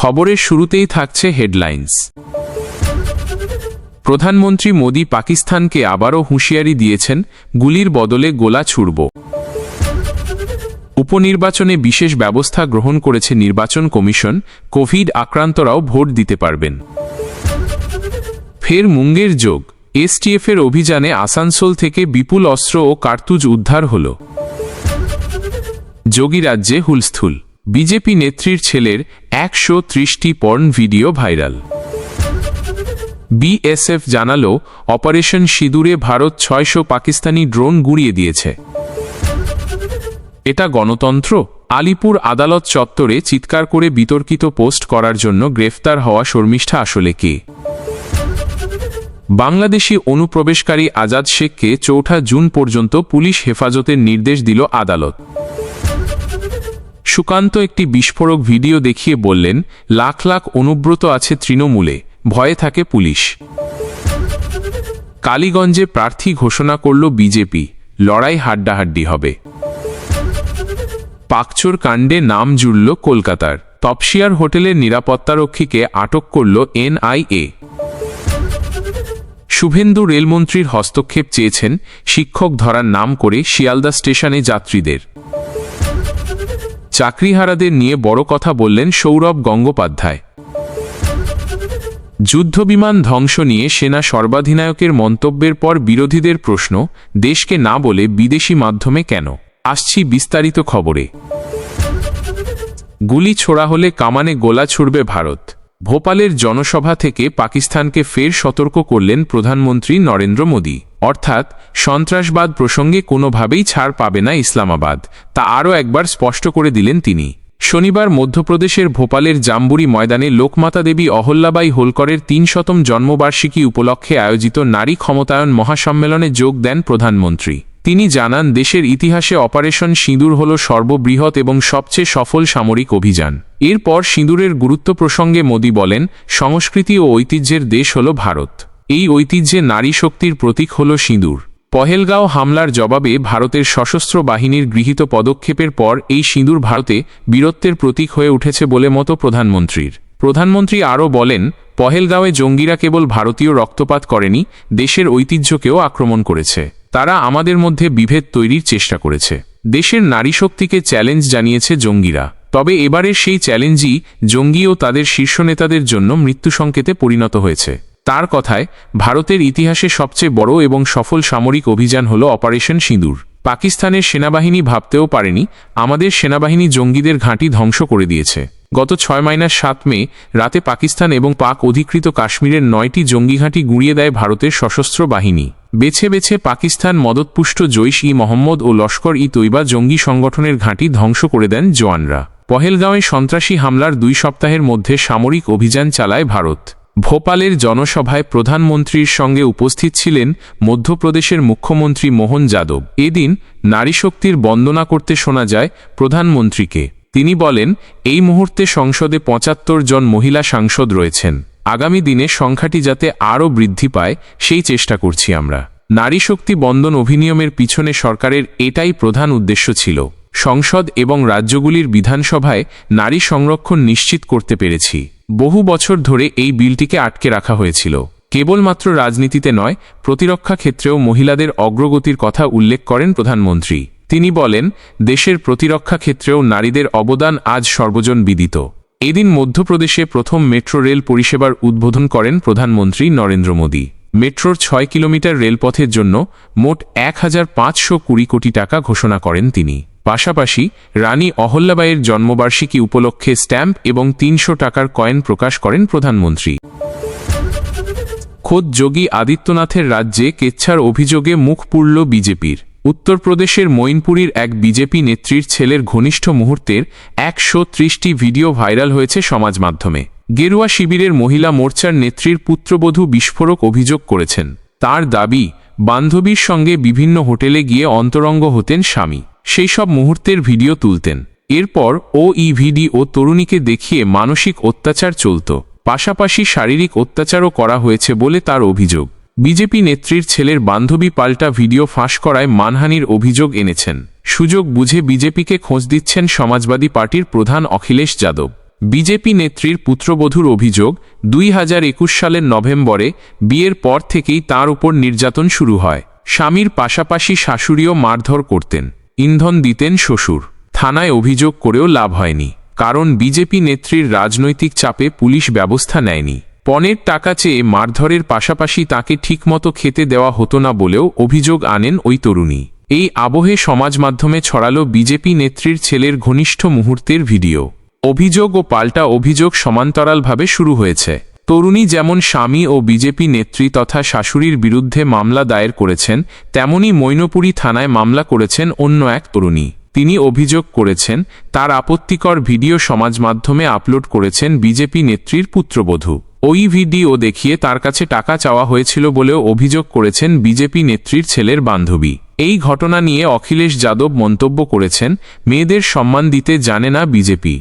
খবরের শুরুতেই থাকছে হেডলাইন্স। প্রধানমন্ত্রী মোদী পাকিস্তানকে আবারও হুঁশিয়ারি দিয়েছেন, গুলির বদলে গোলা ছুড়ব। উপনির্বাচনে বিশেষ ব্যবস্থা গ্রহণ করেছে নির্বাচন কমিশন, কোভিড আক্রান্তরাও ভোট দিতে পারবেন। ফের মুঙ্গের যোগ, এসটিএফের অভিযানে আসানসোল থেকে বিপুল অস্ত্র ও কার্তুজ উদ্ধার হল। যোগী রাজ্যে হুলস্থুল। বিজেপি নেত্রীর ছেলের একশো ত্রিশটি পর্ন ভিডিও ভাইরাল। বিএসএফ জানালো, অপারেশন সিঁদুরে ভারত ছয়শো পাকিস্তানি ড্রোন গুড়িয়ে দিয়েছে। এটা গণতন্ত্র? আলিপুর আদালত চত্বরে চিৎকার করে বিতর্কিত পোস্ট করার জন্য গ্রেফতার হওয়া শর্মিষ্ঠা আসলে কে? বাংলাদেশি অনুপ্রবেশকারী আজাদ শেখকে চৌঠা জুন পর্যন্ত পুলিশ হেফাজতের নির্দেশ দিল আদালত। সুকান্ত একটি বিস্ফোরক ভিডিও দেখিয়ে বললেন, লাখ লাখ অনুব্রত আছে তৃণমূলে, ভয়ে থাকে পুলিশ। কালীগঞ্জে প্রার্থী ঘোষণা করল বিজেপি, লড়াই হাড্ডাহাড্ডি হবে। পাকচোর কাণ্ডে নাম জুড়ল কলকাতার। তপসিয়ার হোটেলের নিরাপত্তারক্ষীকে আটক করল এনআইএ। শুভেন্দু রেলমন্ত্রীর হস্তক্ষেপ চেয়েছেন শিক্ষক ধরার নাম করে শিয়ালদা স্টেশনে যাত্রীদের। চাকরিহারাদের নিয়ে বড় কথা বললেন সৌরভ গঙ্গোপাধ্যায়। যুদ্ধবিমান ধ্বংস নিয়ে সেনা সর্বাধিনায়কের মন্তব্যের পর বিরোধীদের প্রশ্ন, দেশকে না বলে বিদেশি মাধ্যমে কেন? আসছি বিস্তারিত খবরে। গুলি ছোড়া হলে কামানে গোলা ছুড়বে ভারত। ভোপালের জনসভা থেকে পাকিস্তানকে ফের সতর্ক করলেন প্রধানমন্ত্রী নরেন্দ্র মোদী। অর্থাৎ, সন্ত্রাসবাদ প্রসঙ্গে কোনোভাবেই ছাড় পাবে না ইসলামাবাদ, তা আরও একবার স্পষ্ট করে দিলেন তিনি। শনিবার মধ্যপ্রদেশের ভোপালের জাম্বুরি ময়দানে লোকমাতা দেবী অহল্যাবাই হোলকরের তিনশতম জন্মবার্ষিকী উপলক্ষে আয়োজিত নারী ক্ষমতায়ন মহাসম্মেলনে যোগ দেন প্রধানমন্ত্রী। তিনি জানান, দেশের ইতিহাসে অপারেশন সিঁদুর হল সর্ববৃহৎ এবং সবচেয়ে সফল সামরিক অভিযান। এরপর সিঁদুরের গুরুত্ব প্রসঙ্গে মোদী বলেন, সংস্কৃতি ও ঐতিহ্যের দেশ হল ভারত। এই ঐতিহ্যে নারী শক্তির প্রতীক হল সিঁদুর। পহেলগাঁও হামলার জবাবে ভারতের সশস্ত্র বাহিনীর গৃহীত পদক্ষেপের পর এই সিঁদুর ভারতে বীরত্বের প্রতীক হয়ে উঠেছে বলে মতো প্রধানমন্ত্রীর। প্রধানমন্ত্রী আরও বলেন, পহেলগাঁওয়ে জঙ্গিরা কেবল ভারতীয় রক্তপাত করেনি, দেশের ঐতিহ্যকেও আক্রমণ করেছে। তারা আমাদের মধ্যে বিভেদ তৈরির চেষ্টা করেছে। দেশের নারী শক্তিকে চ্যালেঞ্জ জানিয়েছে জঙ্গিরা। তবে এবারের সেই চ্যালেঞ্জই জঙ্গি ও তাদের শীর্ষ নেতাদের জন্য মৃত্যু সংকেতে পরিণত হয়েছে। তার কথায়, ভারতের ইতিহাসে সবচেয়ে বড় এবং সফল সামরিক অভিযান হল অপারেশন সিঁদুর। পাকিস্তানের সেনাবাহিনী ভাবতেও পারেনি, আমাদের সেনাবাহিনী জঙ্গিদের ঘাঁটি ধ্বংস করে দিয়েছে। গত ছয় মাইনাস সাত মে, রাতে পাকিস্তান এবং পাক অধিকৃত কাশ্মীরের নয়টি জঙ্গি ঘাঁটি গুঁড়িয়ে দেয় ভারতের সশস্ত্র বাহিনী। বেছে বেছে পাকিস্তান মদতপুষ্ট জৈশ ই মোহাম্মদ ও লস্কর ই তৈবা জঙ্গি সংগঠনের ঘাঁটি ধ্বংস করে দেন জওয়ানরা। পহেলগাঁওয়ে সন্ত্রাসী হামলার দুই সপ্তাহের মধ্যে সামরিক অভিযান চালায় ভারত। ভোপালের জনসভায় প্রধানমন্ত্রীর সঙ্গে উপস্থিত ছিলেন মধ্যপ্রদেশের মুখ্যমন্ত্রী মোহন যাদব। এদিন নারী শক্তির বন্দনা করতে শোনা যায় প্রধানমন্ত্রীকে। তিনি বলেন, এই মুহূর্তে সংসদে পঁচাত্তর জন মহিলা সাংসদ রয়েছেন। আগামী দিনে সংখ্যাটি যাতে আরও বৃদ্ধি পায়, সেই চেষ্টা করছি আমরা। নারী শক্তি বন্দন অভিনিয়মের পিছনে সরকারের এটাই প্রধান উদ্দেশ্য ছিল। সংসদ এবং রাজ্যগুলির বিধানসভায় নারী সংরক্ষণ নিশ্চিত করতে পেরেছি। বহু বছর ধরে এই বিলটিকে আটকে রাখা হয়েছিল। কেবলমাত্র রাজনীতিতে নয়, প্রতিরক্ষা ক্ষেত্রেও মহিলাদের অগ্রগতির কথা উল্লেখ করেন প্রধানমন্ত্রী। তিনি বলেন, দেশের প্রতিরক্ষা ক্ষেত্রেও নারীদের অবদান আজ সর্বজন বিদিত। এদিন মধ্যপ্রদেশে প্রথম মেট্রো রেল পরিষেবার উদ্বোধন করেন প্রধানমন্ত্রী নরেন্দ্র মোদী। মেট্রোর ছয় কিলোমিটার রেলপথের জন্য মোট এক হাজার পাঁচশো কুড়ি কোটি টাকা ঘোষণা করেন তিনি। পাশাপাশি রানী অহল্যাবাইয়ের জন্মবার্ষিকী উপলক্ষে স্ট্যাম্প এবং তিনশো টাকার কয়েন প্রকাশ করেন প্রধানমন্ত্রী। খোদ যোগী আদিত্যনাথের রাজ্যে কেচ্ছার অভিযোগে মুখ পুড়ল বিজেপির। উত্তরপ্রদেশের মৈনপুরীর এক বিজেপি নেত্রীর ছেলের ঘনিষ্ঠ মুহূর্তের একশো ত্রিশটি ভিডিও ভাইরাল হয়েছে সমাজ মাধ্যমে। গেরুয়া শিবিরের মহিলা মোর্চার নেত্রীর পুত্রবধূ বিস্ফোরক অভিযোগ করেছেন। তার দাবি, বান্ধবীর সঙ্গে বিভিন্ন হোটেলে গিয়ে অন্তরঙ্গ হতেন স্বামী। সেই সব মুহূর্তের ভিডিও তুলতেন। এরপর ও ই ও তরুণীকে দেখিয়ে মানসিক অত্যাচার চলত। পাশাপাশি শারীরিক অত্যাচারও করা হয়েছে বলে তার অভিযোগ। বিজেপি নেত্রীর ছেলের বান্ধবী পাল্টা ভিডিও ফাঁস করায় মানহানির অভিযোগ এনেছেন। সুযোগ বুঝে বিজেপিকে খোঁজ দিচ্ছেন সমাজবাদী পার্টির প্রধান অখিলেশ যাদব। বিজেপি নেত্রীর পুত্রবধূর অভিযোগ, দুই হাজার একুশ সালের নভেম্বরে বিয়ের পর থেকেই তার উপর নির্যাতন শুরু হয়। স্বামীর পাশাপাশি শাশুড়িও মারধর করতেন। ইন্ধন দিতেন শ্বশুর। থানায় অভিযোগ করেও লাভ হয়নি। কারণ বিজেপি নেত্রীর রাজনৈতিক চাপে পুলিশ ব্যবস্থা নেয়নি। পণের টাকা চেয়ে মারধরের পাশাপাশি তাকে ঠিকমতো খেতে দেওয়া হতো না বলেও অভিযোগ আনেন ওই তরুণী। এই আবহে সমাজ মাধ্যমে ছড়ালো বিজেপি নেত্রীর ছেলের ঘনিষ্ঠ মুহূর্তের ভিডিও। অভিযোগ ও পাল্টা অভিযোগ সমান্তরালভাবে শুরু হয়েছে। তরুণী যেমন স্বামী ও বিজেপি নেত্রী তথা শাশুড়ির বিরুদ্ধে মামলা দায়ের করেছেন, তেমনি মৈনপুরী থানায় মামলা করেছেন অন্য এক তরুণী। তিনি অভিযোগ করেছেন, তার আপত্তিকর ভিডিও সমাজ মাধ্যমে আপলোড করেছেন বিজেপি নেত্রীর পুত্রবধূ। ওই ভিডিও দেখিয়ে তার কাছে টাকা চাওয়া হয়েছিল বলেও অভিযোগ করেছেন বিজেপি নেত্রীর ছেলের বান্ধবী। এই ঘটনা নিয়ে অখিলেশ যাদব মন্তব্য করেছেন, মেয়েদের সম্মান দিতে জানে না বিজেপি।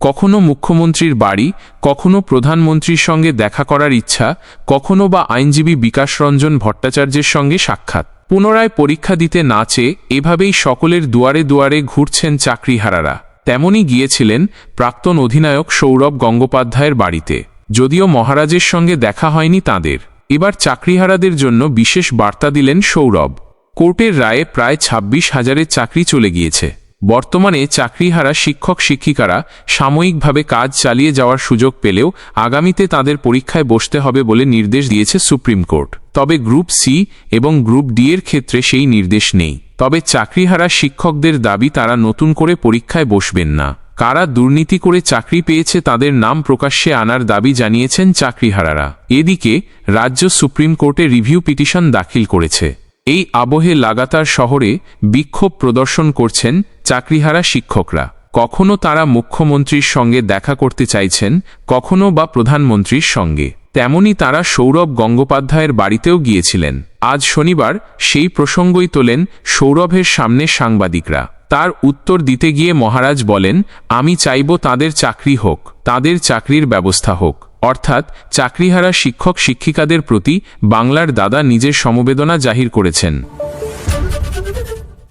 কখনো মুখ্যমন্ত্রীর বাড়ি, কখনো প্রধানমন্ত্রীর সঙ্গে দেখা করার ইচ্ছা, কখনো বা আইনজীবী বিকাশ রঞ্জন ভট্টাচার্যের সঙ্গে সাক্ষাৎ। পুনরায় পরীক্ষা দিতে না চেয়ে এভাবেই সকলের দুয়ারে দুয়ারে ঘুরছেন চাকরিহারারা। তেমনই গিয়েছিলেন প্রাক্তন অধিনায়ক সৌরভ গঙ্গোপাধ্যায়ের বাড়িতে। যদিও মহারাজের সঙ্গে দেখা হয়নি তাদের। এবার চাকরিহারাদের জন্য বিশেষ বার্তা দিলেন সৌরভ। কোর্টের রায়ে প্রায় ২৬ হাজারের চাকরি চলে গিয়েছে। বর্তমানে চাকরিহারা শিক্ষক শিক্ষিকারা সাময়িকভাবে কাজ চালিয়ে যাওয়ার সুযোগ পেলেও আগামীতে তাদের পরীক্ষায় বসতে হবে বলে নির্দেশ দিয়েছে সুপ্রিম কোর্ট। তবে গ্রুপ সি এবং গ্রুপ ডি এর ক্ষেত্রে সেই নির্দেশ নেই। তবে চাকরিহারা শিক্ষকদের দাবি তারা নতুন করে পরীক্ষায় বসবেন না। কারা দুর্নীতি করে চাকরি পেয়েছে তাদের নাম প্রকাশ্যে আনার দাবি জানিয়েছেন চাকরিহারারা। এদিকে রাজ্য সুপ্রিম কোর্টে রিভিউ পিটিশন দাখিল করেছে। এই আবহে লাগাতার শহরে বিক্ষোভ প্রদর্শন করছেন চাকরিহারা শিক্ষকরা। কখনো তারা মুখ্যমন্ত্রীর সঙ্গে দেখা করতে চাইছেন, কখনো বা প্রধানমন্ত্রীর সঙ্গে। তেমনি তারা সৌরভ গঙ্গোপাধ্যায়ের বাড়িতেও গিয়েছিলেন। আজ শনিবার সেই প্রসঙ্গই তোলেন সৌরভের সামনে সাংবাদিকরা। তার উত্তর দিতে গিয়ে মহারাজ বলেন, আমি চাইব তাদের চাকরি হোক, তাদের চাকরির ব্যবস্থা হোক। অর্থাৎ চাকরিহারা শিক্ষক শিক্ষিকাদের প্রতি বাংলার দাদা নিজের সমবেদনা জাহির করেছেন।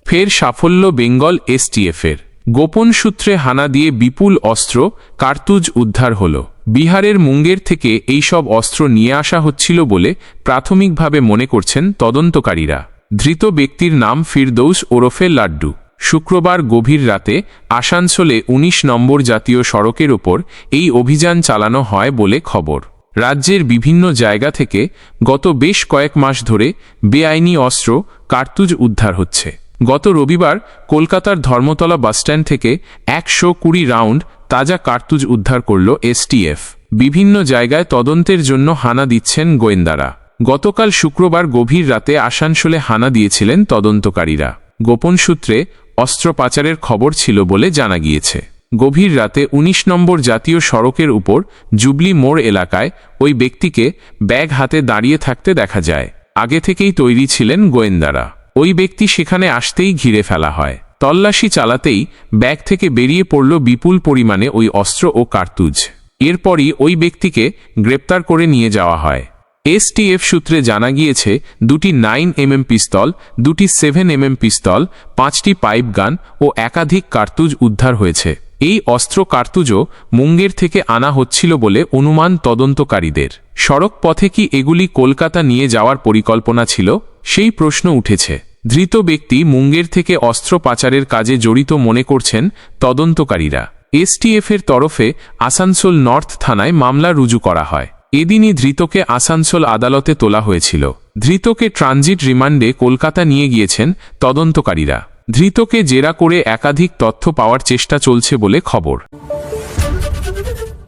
ফের সাফল্য বেঙ্গল এসটিএফের। গোপন সূত্রে হানা দিয়ে বিপুল অস্ত্র কার্তুজ উদ্ধার হল। বিহারের মুঙ্গের থেকে এই সব অস্ত্র নিয়ে আসা হচ্ছিল বলে প্রাথমিকভাবে মনে করছেন তদন্তকারীরা। ধৃত ব্যক্তির নাম ফিরদৌস ওরফে লাড্ডু। শুক্রবার গভীর রাতে আসানসোলে ১৯ নম্বর জাতীয় সড়কের ওপর এই অভিযান চালানো হয় বলে খবর। রাজ্যের বিভিন্ন জায়গা থেকে গত বেশ কয়েক মাস ধরে বেআইনি অস্ত্র কার্তুজ উদ্ধার হচ্ছে। গত রবিবার কলকাতার ধর্মতলা বাসস্ট্যান্ড থেকে একশো কুড়ি রাউন্ড তাজা কার্তুজ উদ্ধার করল এসটিএফ। বিভিন্ন জায়গায় তদন্তের জন্য হানা দিচ্ছেন গোয়েন্দারা। গতকাল শুক্রবার গভীর রাতে আসানসোলে হানা দিয়েছিলেন তদন্তকারীরা। গোপন সূত্রে অস্ত্র পাচারের খবর ছিল বলে জানা গিয়েছে। গভীর রাতে ১৯ নম্বর জাতীয় সড়কের উপর জুবলি মোড় এলাকায় ওই ব্যক্তিকে ব্যাগ হাতে দাঁড়িয়ে থাকতে দেখা যায়। আগে থেকেই তৈরি ছিলেন গোয়েন্দারা। ওই ব্যক্তি সেখানে আসতেই ঘিরে ফেলা হয়। তল্লাশি চালাতেই ব্যাগ থেকে বেরিয়ে পড়ল বিপুল পরিমাণে ওই অস্ত্র ও কার্তুজ। এরপরই ওই ব্যক্তিকে গ্রেপ্তার করে নিয়ে যাওয়া হয়। এসটিএফ সূত্রে জানা গিয়েছে, দুটি নাইন এমএম পিস্তল, দুটি সেভেন এমএম পিস্তল, পাঁচটি পাইপ গান ও একাধিক কার্তুজ উদ্ধার হয়েছে। এই অস্ত্র কার্তুজও মুঙ্গের থেকে আনা হচ্ছিল বলে অনুমান তদন্তকারীদের। সড়ক পথে কি এগুলি কলকাতা নিয়ে যাওয়ার পরিকল্পনা ছিল? সেই প্রশ্ন উঠেছে। ধৃত ব্যক্তি মুঙ্গের থেকে অস্ত্র পাচারের কাজে জড়িত মনে করছেন তদন্তকারীরা। এসটিএফের তরফে আসানসোল নর্থ থানায় মামলা রুজু করা হয়। এদিনই ধৃতকে আসানসোল আদালতে তোলা হয়েছিল। ধৃতকে ট্রানজিট রিমান্ডে কলকাতা নিয়ে গিয়েছেন তদন্তকারীরা। ধৃতকে জেরা করে একাধিক তথ্য পাওয়ার চেষ্টা চলছে বলে খবর।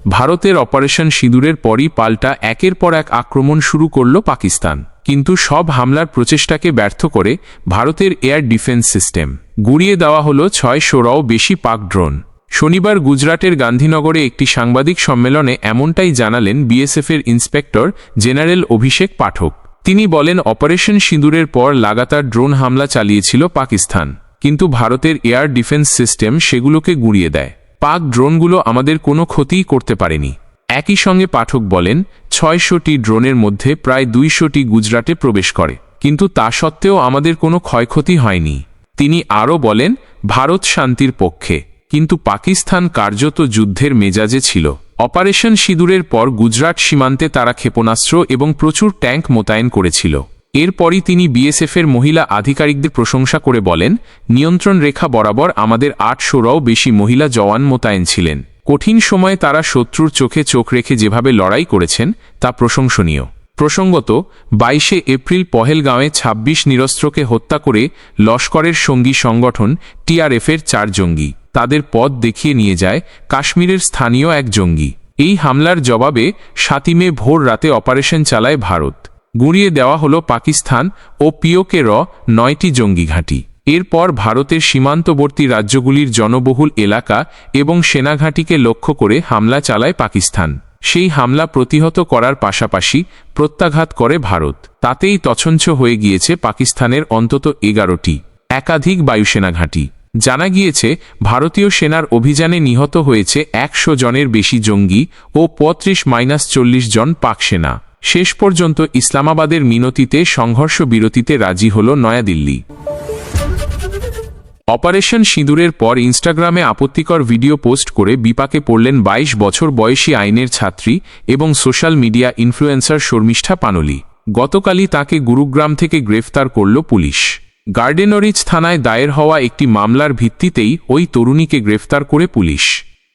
ভারতের অপারেশন সিঁদুরের পরই পাল্টা একের পর এক আক্রমণ শুরু করল পাকিস্তান। কিন্তু সব হামলার প্রচেষ্টাকে ব্যর্থ করে ভারতের এয়ার ডিফেন্স সিস্টেম। গুড়িয়ে দেওয়া হল ছয় সোরাও বেশি পাক ড্রোন। শনিবার গুজরাটের গান্ধীনগরে একটি সাংবাদিক সম্মেলনে এমনটাই জানালেন বিএসএফের ইন্সপেক্টর জেনারেল অভিষেক পাঠক। তিনি বলেন, অপারেশন সিঁদুরের পর লাগাতার ড্রোন হামলা চালিয়েছিল পাকিস্তান, কিন্তু ভারতের এয়ার ডিফেন্স সিস্টেম সেগুলোকে গুঁড়িয়ে দেয়। পাক ড্রোনগুলো আমাদের কোনো ক্ষতিই করতে পারেনি। একই সঙ্গে পাঠক বলেন, ছয়শটি ড্রোনের মধ্যে প্রায় দুইশোটি গুজরাটে প্রবেশ করে, কিন্তু তা সত্ত্বেও আমাদের কোনো ক্ষয়ক্ষতি হয়নি। তিনি আরও বলেন, ভারত শান্তির পক্ষে, কিন্তু পাকিস্তান কার্যত যুদ্ধের মেজাজে ছিল। অপারেশন সিঁদুরের পর গুজরাট সীমান্তে তারা ক্ষেপণাস্ত্র এবং প্রচুর ট্যাঙ্ক মোতায়েন করেছিল। এরপরই তিনি বিএসএফের মহিলা আধিকারিকদের প্রশংসা করে বলেন, নিয়ন্ত্রণ রেখা বরাবর আমাদের আটশোরাও বেশি মহিলা জওয়ান মোতায়েন ছিলেন। কঠিন সময়ে তারা শত্রুর চোখে চোখ রেখে যেভাবে লড়াই করেছেন, তা প্রশংসনীয়। প্রসঙ্গত, বাইশে এপ্রিল পহেলগাঁওয়ে ২৬ নিরস্ত্রকে হত্যা করে লস্করের সঙ্গী সংগঠন টিআরএফের চার জঙ্গি। তাদের পথ দেখিয়ে নিয়ে যায় কাশ্মীরের স্থানীয় এক জঙ্গি। এই হামলার জবাবে সাতিমে ভোর রাতে অপারেশন চালায় ভারত। গুঁড়িয়ে দেওয়া হল পাকিস্তান ও পিওকে র নয়টি জঙ্গি ঘাঁটি। এরপর ভারতের সীমান্তবর্তী রাজ্যগুলির জনবহুল এলাকা এবং সেনাঘাঁটিকে লক্ষ্য করে হামলা চালায় পাকিস্তান। সেই হামলা প্রতিহত করার পাশাপাশি প্রত্যাঘাত করে ভারত। তাতেই তছঞ্ছ হয়ে গিয়েছে পাকিস্তানের অন্তত এগারোটি একাধিক বায়ুসেনা ঘাঁটি জানা গিয়েছে, ভারতীয় সেনার অভিযানে নিহত হয়েছে একশো জনের বেশি জঙ্গি ও পঁয়ত্রিশ মাইনাস চল্লিশ জন পাক সেনা। শেষ পর্যন্ত ইসলামাবাদের মিনতিতে সংঘর্ষ বিরতিতে রাজি হল নয়াদিল্লি। অপারেশন সিঁদুরের পর ইনস্টাগ্রামে আপত্তিকর ভিডিও পোস্ট করে বিপাকে পড়লেন ২২ বছর বয়সী আইনের ছাত্রী এবং social media influencer Sharmistha Panoli. গতকালই তাকে গুরুগ্রাম থেকে গ্রেফতার করল পুলিশ। গার্ডেনরিজ থানায় দায়ের হওয়া একটি মামলার ভিত্তিতেই ওই তরুণীকে গ্রেফতার করে পুলিশ।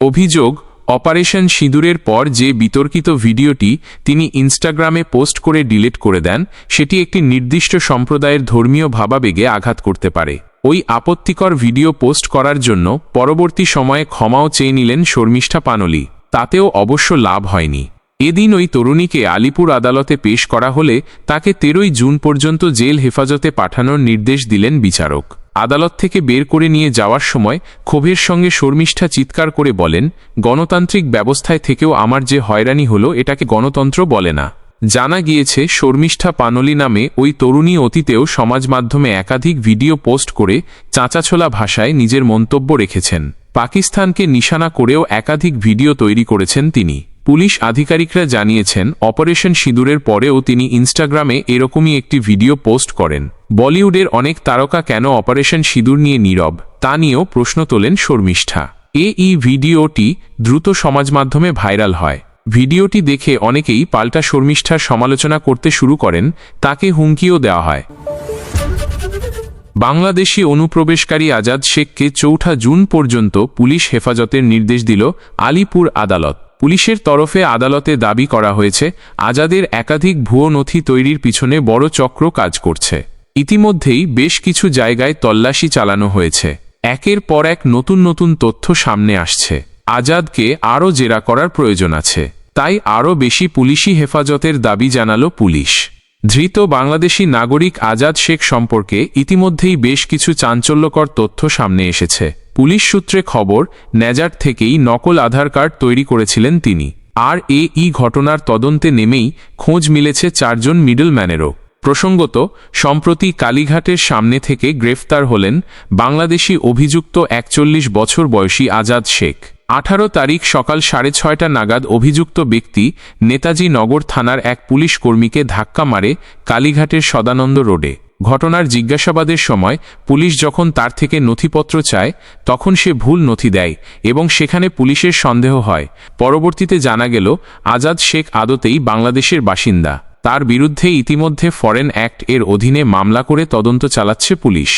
অভিযোগ, অপারেশন সিঁদুরের পর যে বিতর্কিত ভিডিওটি তিনি ইনস্টাগ্রামে পোস্ট করে ডিলিট করে দেন, সেটি একটি নির্দিষ্ট সম্প্রদায়ের ধর্মীয় ভাবাবেগে আঘাত করতে পারে। ওই আপত্তিকর ভিডিও পোস্ট করার জন্য পরবর্তী সময়ে ক্ষমাও চেয়ে নিলেন শর্মিষ্ঠা পানলি। তাতেও অবশ্য লাভ হয়নি। এদিন ওই তরুণীকে আলিপুর আদালতে পেশ করা হলে তাকে তেরোই জুন পর্যন্ত জেল হেফাজতে পাঠানোর নির্দেশ দিলেন বিচারক। আদালত থেকে বের করে নিয়ে যাওয়ার সময় ক্ষোভের সঙ্গে শর্মিষ্ঠা চিৎকার করে বলেন, গণতান্ত্রিক ব্যবস্থায় থেকেও আমার যে হয়রানি হলো, এটাকে গণতন্ত্র বলে না। জানা গিয়েছে, শর্মিষ্ঠা পানলি নামে ওই তরুণী অতীতেও সমাজ মাধ্যমে একাধিক ভিডিও পোস্ট করে চাঁচাছোলা ভাষায় নিজের মন্তব্য রেখেছেন। পাকিস্তানকে নিশানা করেও একাধিক ভিডিও তৈরি করেছেন তিনি। পুলিশ আধিকারিকরা জানিয়েছেন, অপারেশন সিঁদুরের পরেও তিনি ইনস্টাগ্রামে এরকমই একটি ভিডিও পোস্ট করেন। বলিউডের অনেক তারকা কেন অপারেশন সিঁদুর নিয়ে নীরব? তা নিয়েও প্রশ্ন তোলেন শর্মিষ্ঠা। এই ভিডিওটি দ্রুত সমাজ মাধ্যমে ভাইরাল হয়। ভিডিওটি দেখে অনেকেই পাল্টা শর্মিষ্ঠার সমালোচনা করতে শুরু করেন, তাকে হুমকিও দেওয়া হয়। বাংলাদেশি অনুপ্রবেশকারী আজাদ শেখকে চৌঠা জুন পর্যন্ত পুলিশ হেফাজতের নির্দেশ দিল আলিপুর আদালত। পুলিশের তরফে আদালতে দাবি করা হয়েছে, আজাদের একাধিক ভুয়ো নথি তৈরির পিছনে বড় চক্র কাজ করছে। ইতিমধ্যেই বেশ কিছু জায়গায় তল্লাশি চালানো হয়েছে। একের পর এক নতুন নতুন তথ্য সামনে আসছে। আজাদকে আরও জেরা করার প্রয়োজন আছে। তাই আরও বেশি পুলিশি হেফাজতের দাবি জানালো পুলিশ। ধৃত বাংলাদেশি নাগরিক আজাদ শেখ সম্পর্কে ইতিমধ্যেই বেশ কিছু চাঞ্চল্যকর তথ্য সামনে এসেছে। পুলিশ সূত্রে খবর ন্যাজার থেকেই নকল আধার কার্ড তৈরি করেছিলেন তিনি। আর এ ই ঘটনার তদন্তে নেমেই খোঁজ মিলেছে চারজন মিডলম্যানেরও। প্রসঙ্গত, সম্প্রতি কালীঘাটের সামনে থেকে গ্রেফতার হলেন বাংলাদেশি অভিযুক্ত একচল্লিশ বছর বয়সী আজাদ শেখ। আঠারো তারিখ সকাল সাড়ে ছয়টা নাগাদ অভিযুক্ত ব্যক্তি নেতাজি নগর থানার এক পুলিশ কর্মীকে ধাক্কা মারে কালীঘাটের সদানন্দ রোডে। ঘটনার জিজ্ঞাসাবাদের সময় পুলিশ যখন তার থেকে নথিপত্র চায়, তখন সে ভুল নথি দেয় এবং সেখানে পুলিশের সন্দেহ হয়। পরবর্তীতে জানা গেল, আজাদ শেখ আদতেই বাংলাদেশের বাসিন্দা। তার বিরুদ্ধে ইতিমধ্যে ফরেন অ্যাক্ট এর অধীনে মামলা করে তদন্ত চালাচ্ছে পুলিশ।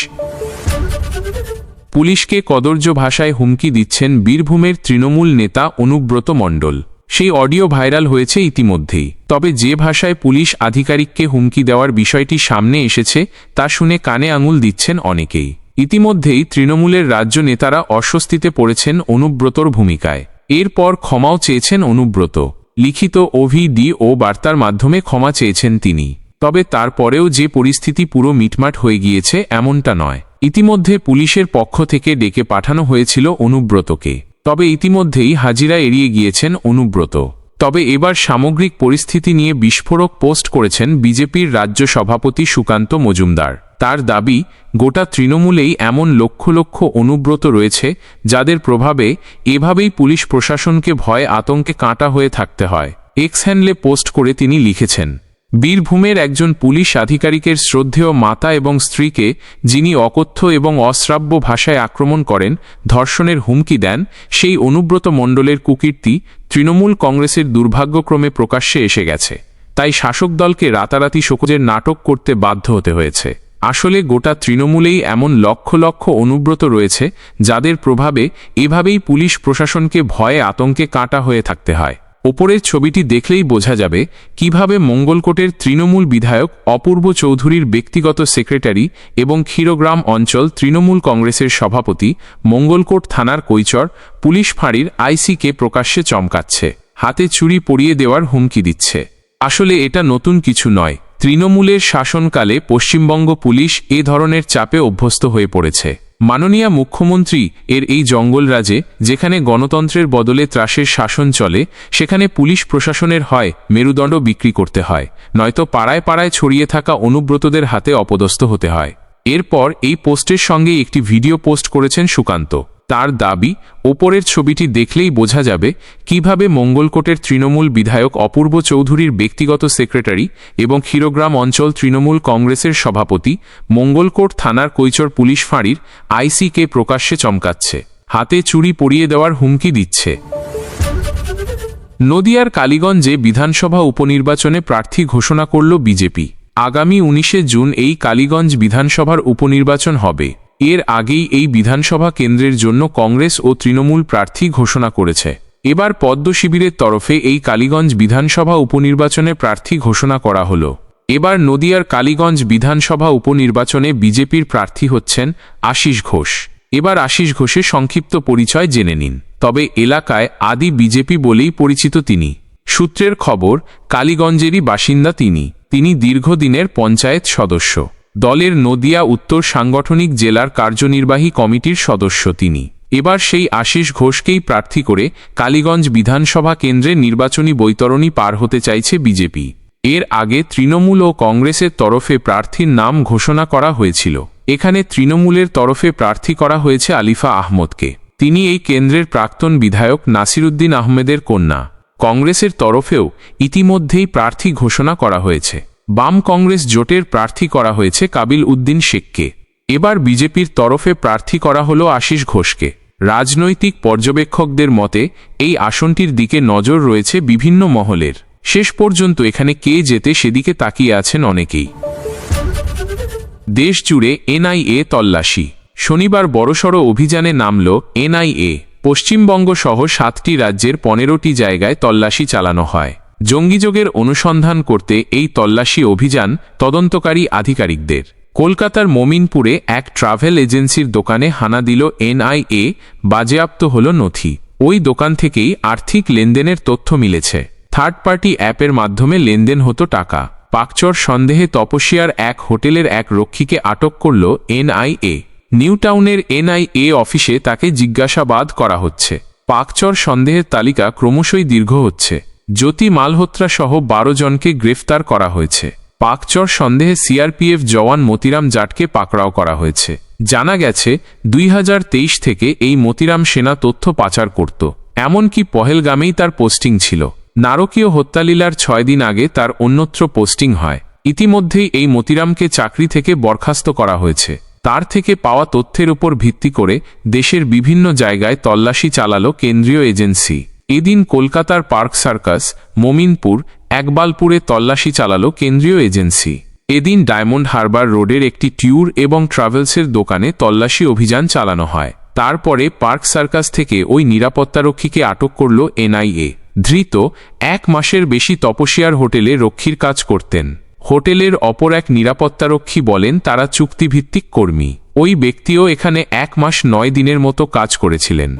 পুলিশকে কদর্য ভাষায় হুমকি দিচ্ছেন বীরভূমের তৃণমূল নেতা অনুব্রত মণ্ডল। সেই অডিও ভাইরাল হয়েছে ইতিমধ্যেই। তবে যে ভাষায় পুলিশ আধিকারিককে হুমকি দেওয়ার বিষয়টি সামনে এসেছে, তা শুনে কানে আঙুল দিচ্ছেন অনেকেই। ইতিমধ্যেই তৃণমূলের রাজ্য নেতারা অস্বস্তিতে পড়েছেন অনুব্রতর ভূমিকায়। এরপর ক্ষমাও চেয়েছেন অনুব্রত। লিখিত ওভিডি ও বার্তার মাধ্যমে ক্ষমা চেয়েছেন তিনি। তবে তারপরেও যে পরিস্থিতি পুরো মিটমাট হয়ে গিয়েছে, এমনটা নয়। ইতিমধ্যে পুলিশের পক্ষ থেকে ডেকে পাঠানো হয়েছিল অনুব্রতকে। তবে ইতিমধ্যেই হাজিরা এড়িয়ে গিয়েছেন অনুব্রত। তবে এবার সামগ্রিক পরিস্থিতি নিয়ে বিস্ফোরক পোস্ট করেছেন বিজেপির রাজ্য সভাপতি সুকান্ত মজুমদার। তার দাবি, গোটা তৃণমূলেই এমন লক্ষ লক্ষ অনুব্রত রয়েছে, যাদের প্রভাবে এভাবেই পুলিশ প্রশাসনকে ভয় আতঙ্কে কাঁটা হয়ে থাকতে হয়। এক্স হ্যান্ডলে পোস্ট করে তিনি লিখেছেন বীরভূমের একজন পুলিশ আধিকারিকের শ্রদ্ধেয় মাতা এবং স্ত্রীকে, যিনি অকথ্য এবং অশ্রাব্য ভাষায় আক্রমণ করেন, ধর্ষণের হুমকি দেন, সেই অনুব্রত মণ্ডলের কুকীর্তি তৃণমূল কংগ্রেসের দুর্ভাগ্যক্রমে প্রকাশ্যে এসে গেছে। তাই শাসক দলকে রাতারাতি শোকজের নাটক করতে বাধ্য হতে হয়েছে। আসলে গোটা তৃণমূলেই এমন লক্ষ লক্ষ অনুব্রত রয়েছে, যাদের প্রভাবে এভাবেই পুলিশ প্রশাসনকে ভয়ে আতঙ্কে কাটা হয়ে থাকতে হয়। ওপরের ছবিটি দেখলেই বোঝা যাবে কীভাবে মঙ্গলকোটের তৃণমূল বিধায়ক অপূর্ব চৌধুরীর ব্যক্তিগত সেক্রেটারি এবং ক্ষীরগ্রাম অঞ্চল তৃণমূল কংগ্রেসের সভাপতি মঙ্গলকোট থানার কৈচর পুলিশ ফাঁড়ির আইসিকে প্রকাশ্যে চমকাচ্ছে। হাতে চুরি পরিয়ে দেওয়ার হুমকি দিচ্ছে। আসলে এটা নতুন কিছু নয়। তৃণমূলের শাসনকালে পশ্চিমবঙ্গ পুলিশ এ ধরনের চাপে অভ্যস্ত হয়ে পড়েছে। মাননীয় মুখ্যমন্ত্রী এর এই জঙ্গলরাজে, যেখানে গণতন্ত্রের বদলে ত্রাসের শাসন চলে, সেখানে পুলিশ প্রশাসনের হয়, মেরুদণ্ড বিক্রি করতে হয়, নয়তো পাড়ায় পাড়ায় ছড়িয়ে থাকা অনুব্রতদের হাতে অপদস্থ হতে হয়। এরপর এই পোস্টের সঙ্গে একটি ভিডিও পোস্ট করেছেন সুকান্ত। তার দাবি, ওপরের ছবিটি দেখলেই বোঝা যাবে কীভাবে মঙ্গলকোটের তৃণমূল বিধায়ক অপূর্ব চৌধুরীর ব্যক্তিগত সেক্রেটারি এবং ক্ষীরগ্রাম অঞ্চল তৃণমূল কংগ্রেসের সভাপতি মঙ্গলকোট থানার কৈচর পুলিশ ফাঁড়ির আইসিকে প্রকাশ্যে চমকাচ্ছে। হাতে চুরি পরিয়ে দেওয়ার হুমকি দিচ্ছে। নদিয়ার কালীগঞ্জে বিধানসভা উপনির্বাচনে প্রার্থী ঘোষণা করল বিজেপি। আগামী উনিশে জুন এই কালীগঞ্জ বিধানসভার উপনির্বাচন হবে। এর আগেই এই বিধানসভা কেন্দ্রের জন্য কংগ্রেস ও তৃণমূল প্রার্থী ঘোষণা করেছে। এবার পদ্ম শিবিরের তরফে এই কালীগঞ্জ বিধানসভা উপনির্বাচনে প্রার্থী ঘোষণা করা হল। এবার নদিয়ার কালীগঞ্জ বিধানসভা উপনির্বাচনে বিজেপির প্রার্থী হচ্ছেন আশিস ঘোষ। এবার আশিস ঘোষের সংক্ষিপ্ত পরিচয় জেনে নিন। তবে এলাকায় আদি বিজেপি বলেই পরিচিত তিনি। সূত্রের খবর, কালীগঞ্জেরই বাসিন্দা তিনি। তিনি দীর্ঘদিনের পঞ্চায়েত সদস্য। দলের নদিয়া উত্তর সাংগঠনিক জেলার কার্যনির্বাহী কমিটির সদস্য তিনি। এবার সেই আশিস ঘোষকেই প্রার্থী করে কালীগঞ্জ বিধানসভা কেন্দ্রে নির্বাচনী বৈতরণী পার হতে চাইছে বিজেপি। এর আগে তৃণমূল ও কংগ্রেসের তরফে প্রার্থীর নাম ঘোষণা করা হয়েছিল। এখানে তৃণমূলের তরফে প্রার্থী করা হয়েছে আলিফা আহমদকে। তিনি এই কেন্দ্রের প্রাক্তন বিধায়ক নাসিরুদ্দিন আহমেদের কন্যা। কংগ্রেসের তরফেও ইতিমধ্যেই প্রার্থী ঘোষণা করা হয়েছে। বাম কংগ্রেস জোটের প্রার্থী করা হয়েছে কাবিল উদ্দিন শেখকে। এবার বিজেপির তরফে প্রার্থী করা হল আশিস ঘোষকে। রাজনৈতিক পর্যবেক্ষকদের মতে, এই আসনটির দিকে নজর রয়েছে বিভিন্ন মহলের। শেষ পর্যন্ত এখানে কে যেতে সেদিকে তাকিয়ে আছেন অনেকেই। দেশ জুড়ে এনআইএ তল্লাশি। শনিবার বড়সড় অভিযানে নামল এনআইএ। পশ্চিমবঙ্গ সহ সাতটি রাজ্যের পনেরোটি জায়গায় তল্লাশি চালানো হয়। জঙ্গিযোগের অনুসন্ধান করতে এই তল্লাশি অভিযান তদন্তকারী আধিকারিকদের। কলকাতার মমিনপুরে এক ট্রাভেল এজেন্সির দোকানে হানা দিল এনআইএ, বাজেয়াপ্ত হল নথি। ওই দোকান থেকেই আর্থিক লেনদেনের তথ্য মিলেছে। থার্ড পার্টি অ্যাপের মাধ্যমে লেনদেন হতো টাকা। পাকচর সন্দেহে তপসিয়ার এক হোটেলের এক রক্ষীকে আটক করল এনআইএ। নিউটাউনের এনআইএ অফিসে তাকে জিজ্ঞাসাবাদ করা হচ্ছে। পাকচর সন্দেহের তালিকা ক্রমশই দীর্ঘ হচ্ছে। জ্যোতি মালহোত্রা সহ বারো জনকে গ্রেফতার করা হয়েছে। পাকচর সন্দেহে সিআরপিএফ জওয়ান মতিরাম জাটকে পাকড়াও করা হয়েছে। জানা গেছে, দুই হাজার তেইশ থেকে এই মতিরাম সেনা তথ্য পাচার করত। এমনকি পহেলগামেই তার পোস্টিং ছিল। নারকীয় হত্যালীলার ছয় দিন আগে তার অন্যত্র পোস্টিং হয়। ইতিমধ্যেই এই মতিরামকে চাকরি থেকে বরখাস্ত করা হয়েছে। তার থেকে পাওয়া তথ্যের উপর ভিত্তি করে দেশের বিভিন্ন জায়গায় তল্লাশি চালালো কেন্দ্রীয় এজেন্সি। এদিন কলকাতার পার্ক সার্কাস, মমিনপুর, একবালপুরে তল্লাশি চালালো কেন্দ্রীয় এজেন্সি। এদিন ডায়মন্ড হারবার রোডের একটি টিউর এবং ট্রাভেলসের দোকানে তল্লাশি অভিযান চালানো হয়। তারপরে পার্ক সার্কাস থেকে ওই নিরাপত্তারক্ষীকে আটক করল এনআইএ। ধৃত, এক মাসের বেশি তপসিয়ার হোটেলে রক্ষীর কাজ করতেন। হোটেলের অপর এক নিরাপত্তারক্ষী বলেন, তারা চুক্তিভিত্তিক কর্মী। ওই ব্যক্তিও এখানে এক মাস নয় দিনের মতো কাজ করেছিলেন।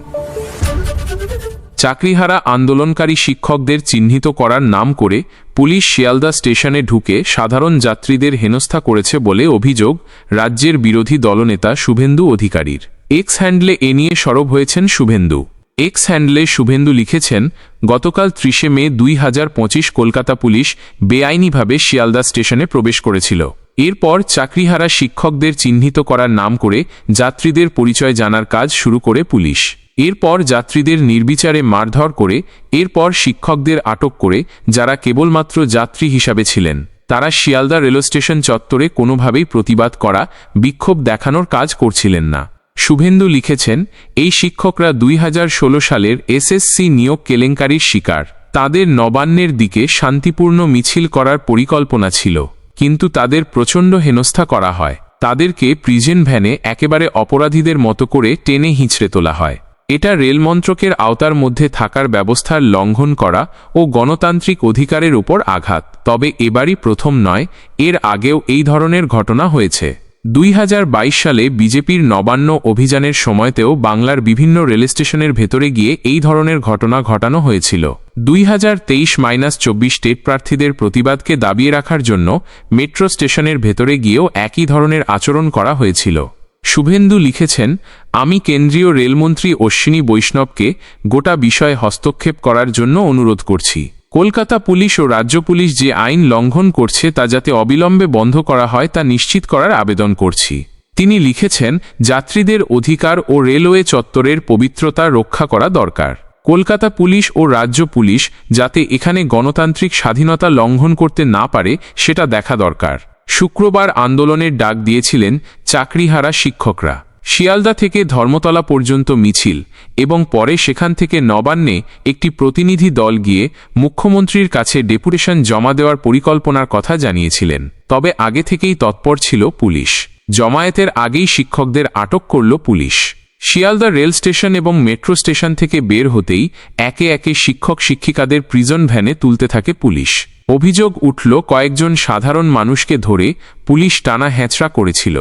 চাকরিহারা আন্দোলনকারী শিক্ষকদের চিহ্নিত করার নাম করে পুলিশ শিয়ালদা স্টেশনে ঢুকে সাধারণ যাত্রীদের হেনস্থা করেছে বলে অভিযোগ রাজ্যের বিরোধী দলনেতা শুভেন্দু অধিকারীর। এক্স হ্যান্ডলে এ নিয়ে সরব হয়েছেন শুভেন্দু। এক্স হ্যান্ডলে শুভেন্দু লিখেছেন, গতকাল ত্রিশে মে দুই হাজার পঁচিশ কলকাতা পুলিশ বেআইনিভাবে শিয়ালদা স্টেশনে প্রবেশ করেছিল। এরপর চাকরিহারা শিক্ষকদের চিহ্নিত করার নাম করে যাত্রীদের পরিচয় জানার কাজ শুরু করে পুলিশ। এরপর যাত্রীদের নির্বিচারে মারধর করে, এরপর শিক্ষকদের আটক করে, যারা কেবলমাত্র যাত্রী হিসাবে ছিলেন। তারা শিয়ালদা রেল স্টেশন চত্বরে কোনোভাবেই প্রতিবাদ করা, বিক্ষোভ দেখানোর কাজ করছিলেন না। শুভেন্দু লিখেছেন, এই শিক্ষকরা দুই হাজার ষোলো সালের এসএসসি নিয়োগ কেলেঙ্কারির শিকার। তাদের নবান্নের দিকে শান্তিপূর্ণ মিছিল করার পরিকল্পনা ছিল, কিন্তু তাদের প্রচণ্ড হেনস্থা করা হয়। তাদেরকে প্রিজেন ভ্যানে একেবারে অপরাধীদের মতো করে টেনে হিঁচড়ে তোলা হয়। এটা রেলমন্ত্রকের আওতার মধ্যে থাকার ব্যবস্থার লঙ্ঘন করা ও গণতান্ত্রিক অধিকারের উপর আঘাত। তবে এবারই প্রথম নয়, এর আগেও এই ধরনের ঘটনা হয়েছে। দুই হাজার বাইশ সালে বিজেপির নবান্ন অভিযানের সময়তেও বাংলার বিভিন্ন রেল স্টেশনের ভেতরে গিয়ে এই ধরনের ঘটনা ঘটানো হয়েছিল। দুই হাজার তেইশ মাইনাস চব্বিশ স্টেট প্রার্থীদের প্রতিবাদকে দাবিয়ে রাখার জন্য মেট্রো স্টেশনের ভেতরে গিয়েও একই ধরনের আচরণ করা হয়েছিল। শুভেন্দু লিখেছেন, আমি কেন্দ্রীয় রেলমন্ত্রী অশ্বিনী বৈষ্ণবকে গোটা বিষয়ে হস্তক্ষেপ করার জন্য অনুরোধ করছি। কলকাতা পুলিশ ও রাজ্য পুলিশ যে আইন লঙ্ঘন করছে তা যাতে অবিলম্বে বন্ধ করা হয় তা নিশ্চিত করার আবেদন করছি। তিনি লিখেছেন, যাত্রীদের অধিকার ও রেলওয়ে চত্বরের পবিত্রতা রক্ষা করা দরকার। কলকাতা পুলিশ ও রাজ্য পুলিশ যাতে এখানে গণতান্ত্রিক স্বাধীনতা লঙ্ঘন করতে না পারে, সেটা দেখা দরকার। শুক্রবার আন্দোলনের ডাক দিয়েছিলেন চাকরিহারা শিক্ষকরা। শিয়ালদা থেকে ধর্মতলা পর্যন্ত মিছিল এবং পরে সেখান থেকে নবান্নে একটি প্রতিনিধি দল গিয়ে মুখ্যমন্ত্রীর কাছে ডেপুটেশন জমা দেওয়ার পরিকল্পনার কথা জানিয়েছিলেন। তবে আগে থেকেই তৎপর ছিল পুলিশ। জমায়েতের আগেই শিক্ষকদের আটক করল পুলিশ। শিয়ালদা রেল স্টেশন এবং মেট্রো স্টেশন থেকে বের হতেই একে একে শিক্ষক শিক্ষিকাদের প্রিজন ভ্যানে তুলতে থাকে পুলিশ। অভিযোগ উঠল, কয়েকজন সাধারণ মানুষকে ধরে পুলিশ টানা হ্যাঁচড়া করেছিল।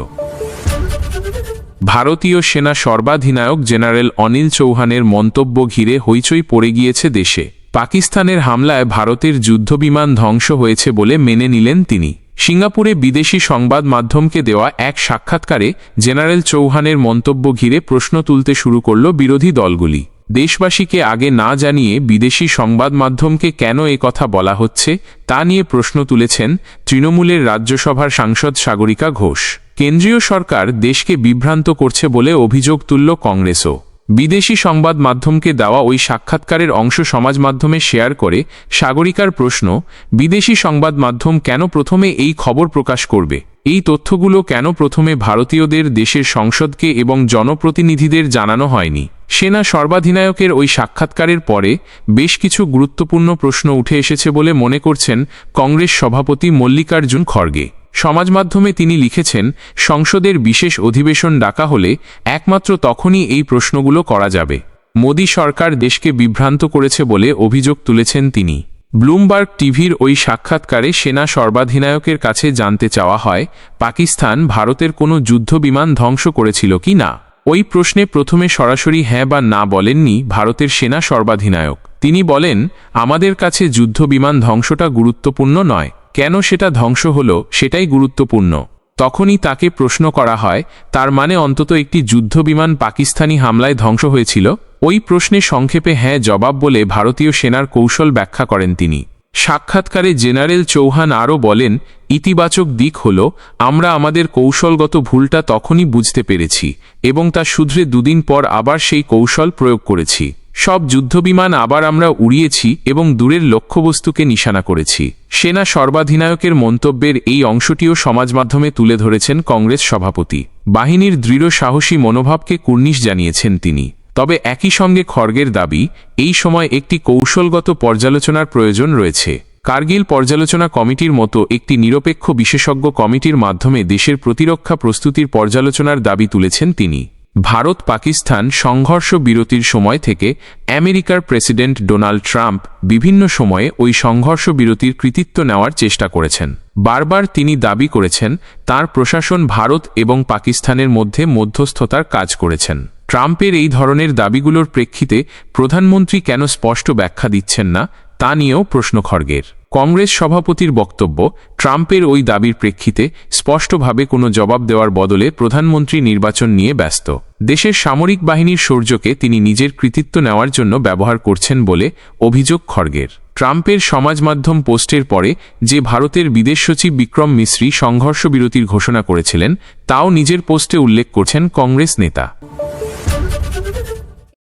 ভারতীয় সেনা সর্বাধিনায়ক জেনারেল অনিল চৌহানের মন্তব্য ঘিরে হইচই পড়ে গিয়েছে দেশে। পাকিস্তানের হামলায় ভারতের যুদ্ধবিমান ধ্বংস হয়েছে বলে মেনে নিলেন তিনি। সিঙ্গাপুরে বিদেশি সংবাদ মাধ্যমকে দেওয়া এক সাক্ষাৎকারে জেনারেল চৌহানের মন্তব্য ঘিরে প্রশ্ন তুলতে শুরু করল বিরোধী দলগুলি। দেশবাসীকে আগে না জানিয়ে বিদেশি সংবাদ মাধ্যমকে কেন এ কথা বলা হচ্ছে, তা নিয়ে প্রশ্ন তুলেছেন তৃণমূলের রাজ্যসভার সাংসদ সাগরিকা ঘোষ। কেন্দ্রীয় সরকার দেশকে বিভ্রান্ত করছে বলে অভিযোগ তুলল কংগ্রেসও। বিদেশি সংবাদ মাধ্যমকে দেওয়া ওই সাক্ষাৎকারের অংশ সমাজ মাধ্যমে শেয়ার করে সাগরিকার প্রশ্ন, বিদেশি সংবাদ মাধ্যম কেন প্রথমে এই খবর প্রকাশ করবে? এই তথ্যগুলো কেন প্রথমে ভারতীয়দের দেশের সংসদকে এবং জনপ্রতিনিধিদের জানানো হয়নি? সেনা সর্বাধিনায়কের ওই সাক্ষাৎকারের পরে বেশ কিছু গুরুত্বপূর্ণ প্রশ্ন উঠে এসেছে বলে মনে করছেন কংগ্রেস সভাপতি মল্লিকার্জুন খড়গে। সমাজ মাধ্যমে তিনি লিখেছেন, সংসদের বিশেষ অধিবেশন ডাকা হলে একমাত্র তখনই এই প্রশ্নগুলো করা যাবে। মোদী সরকার দেশকে বিভ্রান্ত করেছে বলে অভিযোগ তুলেছেন তিনি। ব্লুমবার্গ টিভির ওই সাক্ষাৎকারে সেনা সর্বাধিনায়কের কাছে জানতে চাওয়া হয়, পাকিস্তান ভারতের কোনো যুদ্ধবিমান ধ্বংস করেছিল কি না। ওই প্রশ্নে প্রথমে সরাসরি হ্যাঁ বা না বলেননি ভারতের সেনা সর্বাধিনায়ক। তিনি বলেন, আমাদের কাছে যুদ্ধবিমান ধ্বংসটা গুরুত্বপূর্ণ নয়। কেন সেটা ধ্বংস হল সেটাই গুরুত্বপূর্ণ। তখনই তাকে প্রশ্ন করা হয়, তার মানে অন্তত একটি যুদ্ধবিমান পাকিস্তানি হামলায় ধ্বংস হয়েছিল? ওই প্রশ্নে সংক্ষেপে হ্যাঁ জবাব বলে ভারতীয় সেনার কৌশল ব্যাখ্যা করেন তিনি। সাক্ষাৎকারে জেনারেল চৌহান আরও বলেন, ইতিবাচক দিক হল, আমরা আমাদের কৌশলগত ভুলটা তখনই বুঝতে পেরেছি, এবং তা শুধরে দুদিন পর আবার সেই কৌশল প্রয়োগ করেছি। সব যুদ্ধবিমান আবার আমরা উড়িয়েছি এবং দূরের লক্ষ্যবস্তুকে নিশানা করেছি। সেনা সর্বাধিনায়কের মন্তব্যের এই অংশটিও সমাজ মাধ্যমে তুলে ধরেছেন কংগ্রেস সভাপতি। বাহিনীর দৃঢ় সাহসী মনোভাবকে কুর্নিশ জানিয়েছেন তিনি। তবে একই সঙ্গে খড়গের দাবি, এই সময় একটি কৌশলগত পর্যালোচনার প্রয়োজন রয়েছে। কার্গিল পর্যালোচনা কমিটির মতো একটি নিরপেক্ষ বিশেষজ্ঞ কমিটির মাধ্যমে দেশের প্রতিরক্ষা প্রস্তুতির পর্যালোচনার দাবি তুলেছেন তিনি। ভারত পাকিস্তান সংঘর্ষ বিরতির সময় থেকে আমেরিকার প্রেসিডেন্ট ডোনাল্ড ট্রাম্প বিভিন্ন সময়ে ওই সংঘর্ষ বিরতির কৃতিত্ব নেওয়ার চেষ্টা করেছেন। বারবার তিনি দাবি করেছেন, তার প্রশাসন ভারত এবং পাকিস্তানের মধ্যে মধ্যস্থতার কাজ করেছেন। ট্রাম্পের এই ধরনের দাবিগুলোর প্রেক্ষিতে প্রধানমন্ত্রী কেন স্পষ্ট ব্যাখ্যা দিচ্ছেন না, তা নিয়েও প্রশ্ন খড়গের কংগ্রেস সভাপতির বক্তব্য, ট্রাম্পের ওই দাবির প্রেক্ষিতে স্পষ্টভাবে কোনো জবাব দেওয়ার বদলে প্রধানমন্ত্রী নির্বাচন নিয়ে ব্যস্ত। দেশের সামরিক বাহিনীর শৌর্যকে তিনি নিজের কৃতিত্ব নেওয়ার জন্য ব্যবহার করছেন বলে অভিযোগ খড়গের ট্রাম্পের সমাজ মাধ্যম পোস্টের পরে যে ভারতের বিদেশ সচিব বিক্রম মিশ্রি সংঘর্ষ বিরতির ঘোষণা করেছিলেন, তাও নিজের পোস্টে উল্লেখ করছেন কংগ্রেস নেতা।